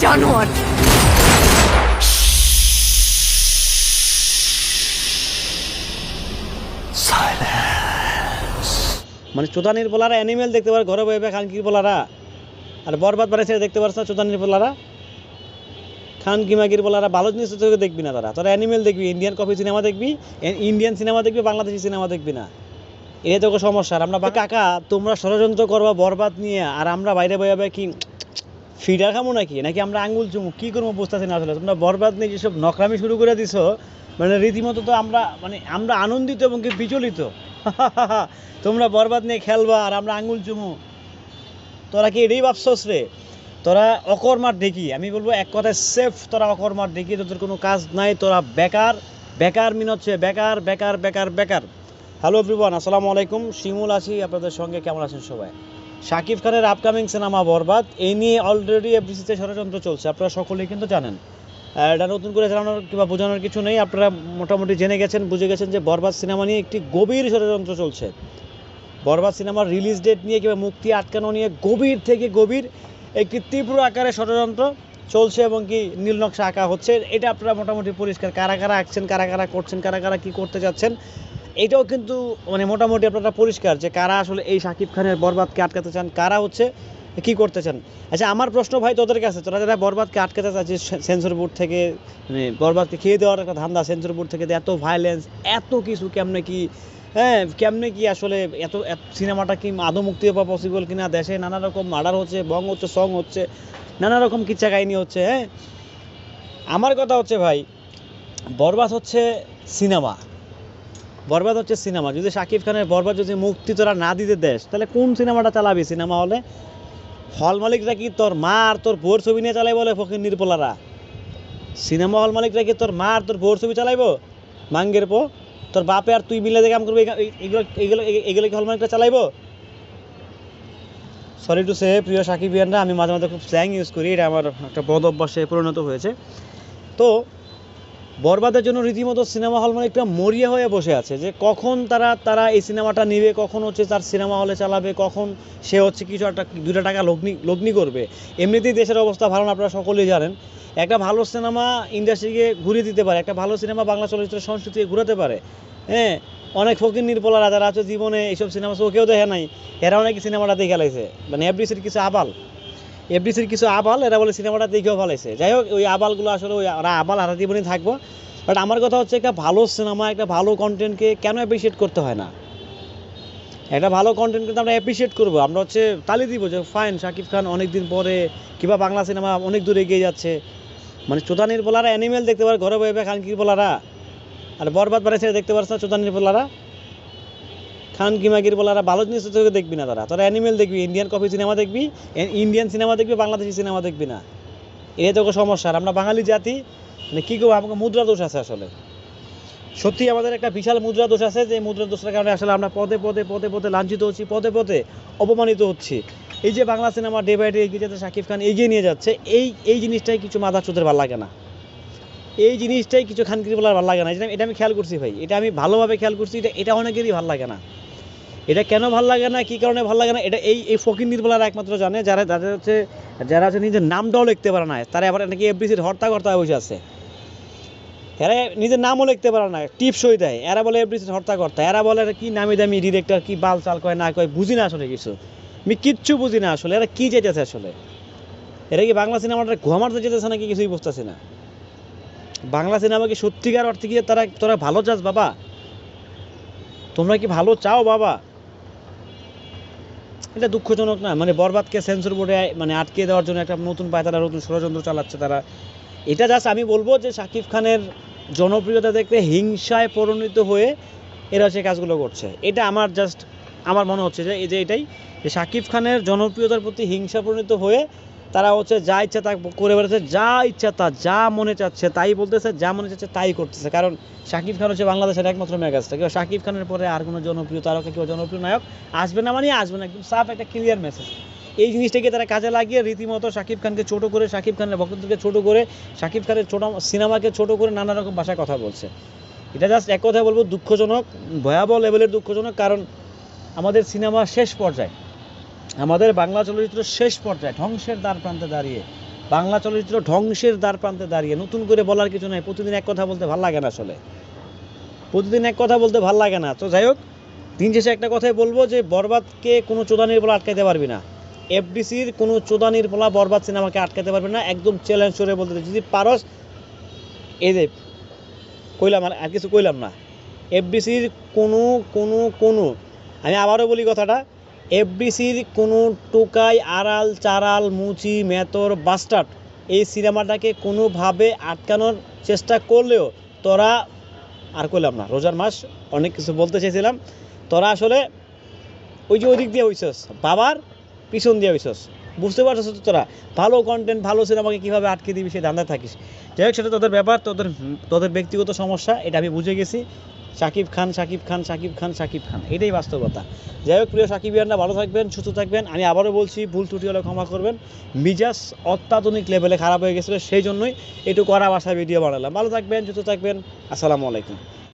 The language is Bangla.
জানোয়ার। মানে চোদানির বলারা অ্যানিমেল দেখতে পারে ঘরে বয়ে খানকির বলারা। আর বরবাদ বাড়ি ছেড়ে দেখতে পারছ না চোদানির বলারা? খান কিমাগির বলারা ভালো জিনিস তোকে দেখবি না তারা। তোরা অ্যানিমেল দেখবি ইন্ডিয়ান কফি সিনেমা দেখবি ইন্ডিয়ান সিনেমা দেখবি বাংলাদেশি সিনেমা দেখবি না। এই তোকে সমস্যা। আর আমরা কাকা তোমরা ষড়যন্ত্র করবা বরবাদ নিয়ে আর আমরা বাইরে বয়ে বয়ে কি ফিডার খামো নাকি? নাকি আমরা আঙ্গুল চুমু? কি করব বুঝতেছি না আসলে। তোমরা বরবাদ নিয়ে যেসব নকরামি শুরু করে দিছো মানে রীতিমতো তো আমরা মানে আমরা আনন্দিত এবং কি বিচলিত? তোমরা বরবাদ নিয়ে খেলবা আর আমরা আঙ্গুল চুমু। তোরা কি এটাই ভাবছস রে? তোরা অকর্মার ডেকি আমি বলব এক কথায় সেফ তোরা অকর্মার ডেকি তোদের কোনো কাজ নাই, তোরা বেকার বেকার মিন হচ্ছে বেকার বেকার বেকার বেকার। হ্যালো এভরিওয়ান আসসালামু আলাইকুম। শিমুল আছি আপনাদের সঙ্গে, কেমন আছেন সবাই? শাকিব খানের আপকামিং সিনেমা বরবাদ। এই নিয়ে অলরেডি এফডিসিতে ষড়যন্ত্র চলছে। আপনারা সকলেই কিন্তু জানেন। এটা নতুন করে জানানোর কিংবা বোঝানোর কিছু নেই। আপনারা মোটামুটি জেনে গেছেন, বুঝে গেছেন যে বরবাদ সিনেমা নিয়ে একটি গভীর ষড়যন্ত্র চলছে। বরবাদ সিনেমার রিলিজ ডেট নিয়ে কিংবা মুক্তি আটকানো নিয়ে গভীর থেকে গভীর একটি তীব্র আকারে ষড়যন্ত্র চলছে এবং কি নীল নকশা আঁকা হচ্ছে। এটা আপনারা মোটামুটি পরিষ্কার কারা কারা আঁকছেন, কারা কারা করছেন, কারা কারা কী করতে যাচ্ছেন এটাও কিন্তু মানে মোটামুটি আপনারা পরিষ্কার যে কারা আসলে এই শাকিব খানের বরবাদকে আটকাতে চান, কারা হচ্ছে, কি করতে চান? আচ্ছা আমার প্রশ্ন ভাই তোদের কাছে, তোরা যারা বরবাদকে আটকাতে চাচ্ছিস সেন্সর বোর্ড থেকে মানে বরবাদকে খেয়ে দেওয়ার একটা ধান্দা সেন্সর বোর্ড থেকে এত ভায়োলেন্স এত কিছু কেমনে কি হ্যাঁ কেমনে কি আসলে এত, এত- সিনেমাটা কি আদৌ মুক্তি পাওয়া পসিবল কিনা? দেশে নানা রকম মার্ডার হচ্ছে বং হচ্ছে সং হচ্ছে, নানা রকম কিচ্ছা কাহিনী হচ্ছে হ্যাঁ? আমার কথা হচ্ছে ভাই, বরবাদ হচ্ছে সিনেমা। বরবাদ হচ্ছে সিনেমা। যদি শাকিব খানের বরবাদ যদি মুক্তি তোরা না দিতে দেশ, তাহলে কোন সিনেমাটা চালাবি? সিনেমা হলে হল মালিকরা কি তোর মা আর তোর বোর ছবি নিয়ে চালাই বলে ফকির নির্পলারা সিনেমা হল মালিকরা কি তোর মা আর তোর বোর ছবি চালাইবো? মাঙ্গের পো তোর বাপে আর তুই মিলে কাম করবি, এগা- এগুলো এগুলো এগুলো কি হল মালিকরা চালাইবো? সরি টু সে প্রিয় সাকিবিয়ানরা, আমি মাঝে মাঝে খুব স্ল্যাং ইউজ করি, এটা আমার একটা বদ অভ্যাসে পরিণত হয়েছে। তো বরবাদের জন্য রীতিমতো সিনেমা হল মানে একটা মরিয়া হয়ে বসে আছে যে কখন তারা তারা এই সিনেমাটা নিবে, কখন হচ্ছে তার সিনেমা হলে চালাবে, কখন সে হচ্ছে কিছু একটা দুটা টাকা লগ্নি লগ্নি করবে। এমনিতেই দেশের অবস্থা ভালো না, আপনারা সকলেই জানেন। একটা ভালো সিনেমা ইন্ডাস্ট্রিকে ঘুরিয়ে দিতে পারে, একটা ভালো সিনেমা বাংলা চলচ্চিত্র সংস্কৃতিকে ঘুরাতে পারে। হ্যাঁ অনেক ফকির নির্পলারা যারা আছে জীবনে, এইসব সিনেমা কেউ দেখে নাই। এরা অনেক সিনেমাটা দেখে লাইছে। মানে এফডিসির কিছু আবাল। এফডিসির কিছু আবাল, এরা বলে সিনেমাটা দেখেও ভালাইছে যাই হোক, ওই আবালগুলো আসলে ওই ওরা আবাল হারা জীবনই থাকব। বাট আমার কথা হচ্ছে একটা ভালো সিনেমা, একটা ভালো কন্টেন্টকে কেন অ্যাপ্রিসিয়েট করতে হয় না? একটা ভালো কন্টেন্ট কিন্তু আমরা অ্যাপ্রিসিয়েট করব। আমরা হচ্ছে তালি দিব যে ফাইন শাকিব খান অনেক দিন পরে, কিংবা বাংলা সিনেমা অনেক দূর এগিয়ে যাচ্ছে। মানে চোদানির বলারা অ্যানিমেল দেখতে পারে, ঘরে বয়ে খানকির বলারা আর বরবাদ বাড়ি ছেড়ে দেখতে পারছে না চোদানির বলারা খান কিমাগির বলারা ভালো জিনিস তোকে দেখবি না তারা। তোরা অ্যানিমেল দেখবি ইন্ডিয়ান কপি সিনেমা দেখবি ইন্ডিয়ান সিনেমা দেখবি, বাংলাদেশি সিনেমা দেখবি না। এই তোকে সমস্যা। আর আমরা বাঙালি জাতি মানে কী করব আমাকে মুদ্রা দোষ আছে আসলে। সত্যি আমাদের একটা বিশাল মুদ্রা দোষ আছে, যে মুদ্রা দোষের কারণে আসলে আমরা পদে পদে পদে পদে লাঞ্ছিত হচ্ছি, পদে পদে অপমানিত হচ্ছি। এই যে Bangla cinema day by day এগিয়ে যাচ্ছে, শাকিব খান এগিয়ে নিয়ে যাচ্ছে, এই এই জিনিসটাই কিছু মাথা চোদের ভালো লাগে না। এই জিনিসটাই কিছু খানকির বলার ভালো লাগে না। এটা এটা আমি খেয়াল করছি ভাই। এটা আমি ভালোভাবে খেয়াল করছি। এটা এটা অনেকেরই ভালো লাগে না। এটা কেন ভালো লাগে না, কী কারণে ভালো লাগে না, এটা এই এই ফকির নির্বলারা একমাত্র জানে, যারা যাদের হচ্ছে, যারা হচ্ছে নিজের নামটাও লিখতে পারে না, তারা আবার নাকি এফডিসির হর্তাকর্তা বসে আছে। এরা নিজের নামও লিখতে পারে না টিপসই দেয় এরা বলে এফডিসির হর্তাকর্তা, এরা বলে কি নামি দামি ডিরেক্টর কি বাল চাল কয়, না কয়, বুঝি না আসলে কিছু। আমি কিচ্ছু বুঝি না আসলে, এরা কি যেতেছে আসলে? এরা কি বাংলা সিনেমাটা ঘুয়া মারতে যেতেছে নাকি কিছুই বুঝতেছে না? বাংলা সিনেমা কি সত্যিকার অর্থে গিয়ে তারা, তোরা ভালো চাস বাবা? তোমরা কি ভালো চাও বাবা? এটা দুঃখজনক না মানে বরবাদকে সেন্সর বোর্ডে মানে আটকে দেওয়ার জন্য একটা নতুন পায় তারা নতুন ষড়যন্ত্র চালাচ্ছে তারা। এটা জাস্ট আমি বলব যে শাকিব খানের জনপ্রিয়তা দেখতে হিংসায় পরিণত হয়ে এরা সে কাজগুলো করছে। এটা আমার জাস্ট আমার মনে হচ্ছে যে, এই যে এটাই, যে শাকিব খানের জনপ্রিয়তার প্রতি হিংসা পরিণত হয়ে তারা হচ্ছে যা ইচ্ছা তা করে বেড়াচ্ছে, যা ইচ্ছা তা, যা মনে চাচ্ছে, তাই বলতেছে, যা মনে চাচ্ছে, তাই করতেছে। কারণ শাকিব খান হচ্ছে বাংলাদেশের একমাত্র মেগাস্টার। কেউ শাকিব খানের পরে আর কোনো জনপ্রিয় তারকা কেউ জনপ্রিয় নায়ক আসবে না মানে আসবে না, একদম সাফ একটা ক্লিয়ার মেসেজ এই জিনিসটাকে তারা কাজে লাগিয়ে রীতিমতো শাকিব খানকে ছোট করে, শাকিব খানের ভক্তদেরকে ছোট করে, শাকিব খানের ছোট সিনেমাকে ছোট করে নানা রকম ভাষায় কথা বলছে। এটা জাস্ট এক কথায় বলব, দুঃখজনক, ভয়াবহ লেভেলের দুঃখজনক, কারণ আমাদের সিনেমা শেষ পর্যায়ে আমাদের বাংলা চলচ্চিত্র শেষ পর্যায়ে ধ্বংসের দ্বার প্রান্তে দাঁড়িয়ে, বাংলা চলচ্চিত্র ধ্বংসের দ্বার প্রান্তে দাঁড়িয়ে নতুন করে বলার কিছু নাই। প্রতিদিন এক কথা বলতে ভালো লাগে না আসলে। প্রতিদিন এক কথা বলতে ভালো লাগে না। তো যাই হোক, দিন শেষে একটা কথাই বলব যে, বরবাদকে কোনো চোদানির বলা আটকাইতে পারবি না। এফডিসির কোনো চোদানির বলা বরবাদ সিনেমাকে আটকাতে পারবে না। একদম চ্যালেঞ্জ করে বলতে যদি পারস, এই যে, কইলাম আর কিছু কইলাম না। এফডিসির কোনো কোনো কোনো, আমি আবারও বলি কথাটা এফডিসির কোনো টোকাই আড়াল চারাল মুচি মেতর বাস্টার্ড এই সিনেমাটাকে কোনোভাবে আটকানোর চেষ্টা করলেও তোরা আর করলাম না। রোজার মাস অনেক কিছু বলতে চাইছিলাম তোরা আসলে ওই যে ওদিক দিয়ে হইছস, বাবার পিছন দিয়ে হইছস। বুঝতে পারছিস তো তোরা, ভালো কন্টেন্ট ভালো সিনেমাকে কীভাবে আটকে দিবি সেই ধান্দায় থাকিস। যাই হোক, সেটা তোদের ব্যাপার, তোদের তোদের ব্যক্তিগত সমস্যা, এটা আমি বুঝে গেছি। শাকিব খান শাকিব খান শাকিব খান শাকিব খান। এটাই বাস্তবতা। যাই হোক, প্রিয় সাকিব ইয়ানরা, ভালো থাকবেন, সুস্থ থাকবেন। আমি আবারও বলছি, ভুল ত্রুটি হলে ক্ষমা করবেন। মিজাজ অত্যাধুনিক লেভেলে খারাপ হয়ে গেছিল, সেই জন্যই একটু করা ভাষায় ভিডিও বানালাম। ভালো থাকবেন, সুস্থ থাকবেন। আসসালামু আলাইকুম।